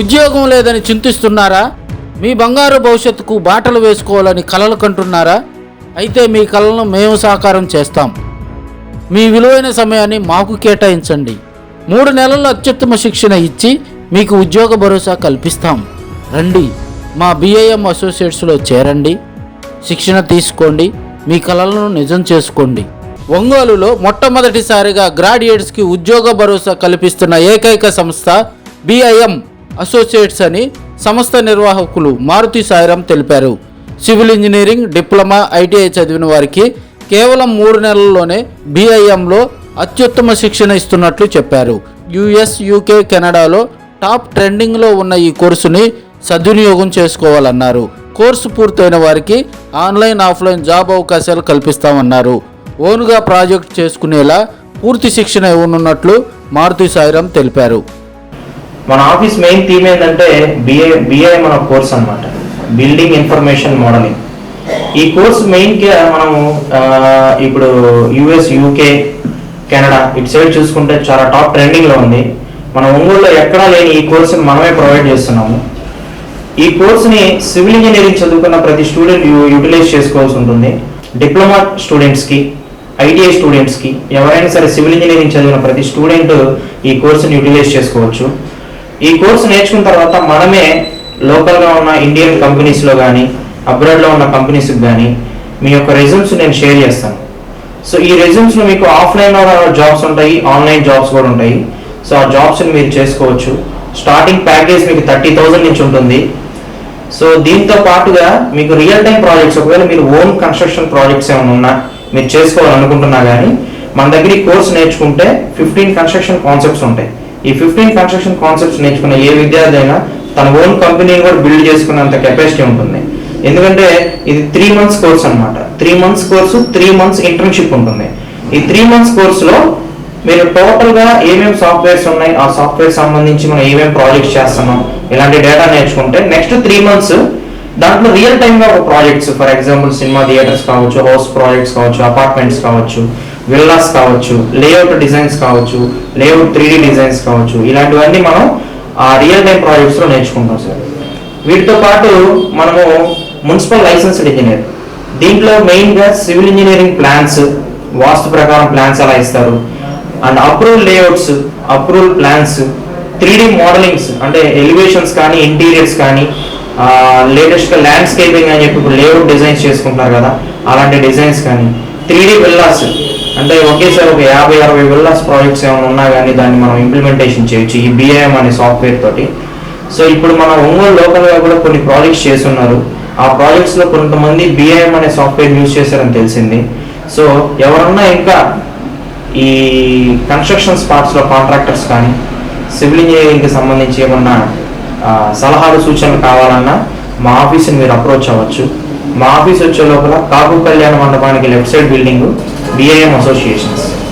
ఉద్యోగం లేదని చింతిస్తున్నారా? మీ బంగారు భవిష్యత్తుకు బాటలు వేసుకోవాలని కలలు కంటున్నారా? అయితే మీ కళలను మేము సాకారం చేస్తాం. మీ విలువైన సమయాన్ని మాకు కేటాయించండి. మూడు నెలల్లో అత్యుత్తమ శిక్షణ ఇచ్చి మీకు ఉద్యోగ భరోసా కల్పిస్తాం. రండి మా బిఐఎం అసోసియేట్స్లో చేరండి. శిక్షణ తీసుకోండి మీ కళలను నిజం చేసుకోండి. ఒంగోలులో మొట్టమొదటిసారిగా గ్రాడ్యుయేట్స్కి ఉద్యోగ భరోసా కల్పిస్తున్న ఏకైక సంస్థ బిఐఎం. అసోసియేట్స్ అని సంస్థ నిర్వాహకులు మారుతి సాయిరాం తెలిపారు. సివిల్ ఇంజనీరింగ్ డిప్లొమా ఐటీఐ చదివిన వారికి కేవలం మూడు నెలల్లోనే బీఐఎంలో అత్యుత్తమ శిక్షణ ఇస్తున్నట్లు చెప్పారు. యుఎస్ యూకే కెనడాలో టాప్ ట్రెండింగ్లో ఉన్న ఈ కోర్సుని సద్వినియోగం చేసుకోవాలన్నారు. కోర్సు పూర్తయిన వారికి ఆన్లైన్ ఆఫ్లైన్ జాబ్ అవకాశాలు కల్పిస్తామన్నారు. ఓన్గా ప్రాజెక్ట్ చేసుకునేలా పూర్తి శిక్షణ ఇవ్వనున్నట్లు మారుతి సాయిరాం తెలిపారు. మన ఆఫీస్ మెయిన్ థీమ్ ఏంటంటే బిఏ బిఏ మన కోర్స్ అన్నమాట. బిల్డింగ్ ఇన్ఫర్మేషన్ మోడలింగ్ ఈ కోర్స్ మెయిన్గా మనము ఇప్పుడు యుఎస్ యూకే కెనడా ఇటు సైడ్ చూసుకుంటే చాలా టాప్ ట్రెండింగ్లో ఉంది. మన ఒంగోలులో ఎక్కడా లేని ఈ కోర్సుని మనమే ప్రొవైడ్ చేస్తున్నాము. ఈ కోర్సుని సివిల్ ఇంజనీరింగ్ చదువుకున్న ప్రతి స్టూడెంట్ యూటిలైజ్ చేసుకోవాల్సి ఉంటుంది. డిప్లొమా స్టూడెంట్స్కి ఐటీఐ స్టూడెంట్స్కి ఎవరైనా సరే సివిల్ ఇంజనీరింగ్ చదివిన ప్రతి స్టూడెంట్ ఈ కోర్సుని యూటిలైజ్ చేసుకోవచ్చు. ఈ కోర్సు నేర్చుకున్న తర్వాత మనమే లోకల్గా ఉన్న ఇండియన్ కంపెనీస్లో కానీ అబ్రాడ్లో ఉన్న కంపెనీస్కి కానీ మీ యొక్క రెజ్యూమ్స్ నేను షేర్ చేస్తాను. సో ఈ రెజ్యూమ్స్లో మీకు ఆఫ్లైన్ జాబ్స్ ఉంటాయి ఆన్లైన్ జాబ్స్ కూడా ఉంటాయి. సో ఆ జాబ్స్ని మీరు చేసుకోవచ్చు. స్టార్టింగ్ ప్యాకేజ్ మీకు థర్టీ థౌజండ్ నుంచి ఉంటుంది. సో దీంతో పాటుగా మీకు రియల్ టైం ప్రాజెక్ట్స్ ఒకవేళ మీరు ఓన్ కన్స్ట్రక్షన్ ప్రాజెక్ట్స్ ఏమైనా ఉన్నా మీరు చేసుకోవాలనుకుంటున్నా కానీ మన దగ్గర ఈ కోర్స్ నేర్చుకుంటే ఫిఫ్టీన్ కన్స్ట్రక్షన్ కాన్సెప్ట్స్ ఉంటాయి. ఈ ఫిఫ్టీన్ కన్స్ట్రక్షన్ కాన్సెప్ట్స్ నేర్చుకున్న ఏ విద్యార్థి అయినా తన ఓన్ కంపెనీని కూడా బిల్డ్ చేసుకున్నంత కెపాసిటీ ఉంటుంది. ఎందుకంటే ఇది త్రీ మంత్స్ కోర్స్ అన్నమాట. Three months course three months internship ఉంటుంది. ఈ త్రీ మంత్స్ కోర్సులో మీరు టోటల్గా ఏమేమి సాఫ్ట్వేర్స్ ఉన్నాయి ఆ సాఫ్ట్వేర్ సంబంధించి మనం ఏమేమి ప్రాజెక్ట్స్ చేస్తున్నాం ఇలాంటి డేటా నేర్చుకుంటే నెక్స్ట్ త్రీ మంత్స్ దాంట్లో రియల్ టైమ్గా ఒక projects for example cinema theatres కావచ్చు హౌస్ ప్రాజెక్ట్స్ కావచ్చు అపార్ట్మెంట్స్ కావచ్చు విల్లాస్ కావచ్చు లేఅవుట్ డిజైన్స్ కావచ్చు లేఅవుట్ త్రీ డిజైన్స్ కావచ్చు ఇలాంటివన్నీ మనం ఆ రియల్ టైం ప్రాజెక్ట్స్లో నేర్చుకుంటాం సార్. వీటితో పాటు మనము మున్సిపల్ లైసెన్స్డ్ ఇంజనీర్ దీంట్లో మెయిన్గా సివిల్ ఇంజనీరింగ్ ప్లాన్స్ వాస్తు ప్రకారం ప్లాన్స్ ఎలా ఇస్తారు? And approval layouts approval plans three D modelings అంటే ఎలివేషన్స్ కానీ ఇంటీరియర్స్ కానీ లేటెస్ట్గా ల్యాండ్స్కేపింగ్ అని చెప్పి ఇప్పుడు లేఅవుట్ డిజైన్స్ చేసుకుంటారు కదా అలాంటి డిజైన్స్ కానీ త్రీ డి విల్లాస్ అంటే ఒకేసారి ఒక యాభై అరవై విల్లాస్ ప్రాజెక్ట్స్ ఏమైనా ఉన్నా కానీ దాన్ని మనం ఇంప్లిమెంటేషన్ చేయొచ్చు ఈ బిఐఎం అనే సాఫ్ట్వేర్ తోటి. సో ఇప్పుడు మన ఒంగోలు లోకల్గా కూడా కొన్ని ప్రాజెక్ట్స్ చేస్తున్నారు. ఆ ప్రాజెక్ట్స్లో కొంతమంది బిఐఎం అనే సాఫ్ట్వేర్ యూజ్ చేశారని తెలిసింది. సో ఎవరన్నా ఇంకా ఈ కన్స్ట్రక్షన్ స్పాట్స్లో కాంట్రాక్టర్స్ కానీ సివిల్ ఇంజనీరింగ్కి సంబంధించి ఏమన్నా సలహాలు సూచనలు కావాలన్నా మా ఆఫీస్ని మీరు అప్రోచ్ అవ్వచ్చు. మా ఆఫీస్ వచ్చే లోపల కాపు కళ్యాణ మండపానికి left side building BIM associations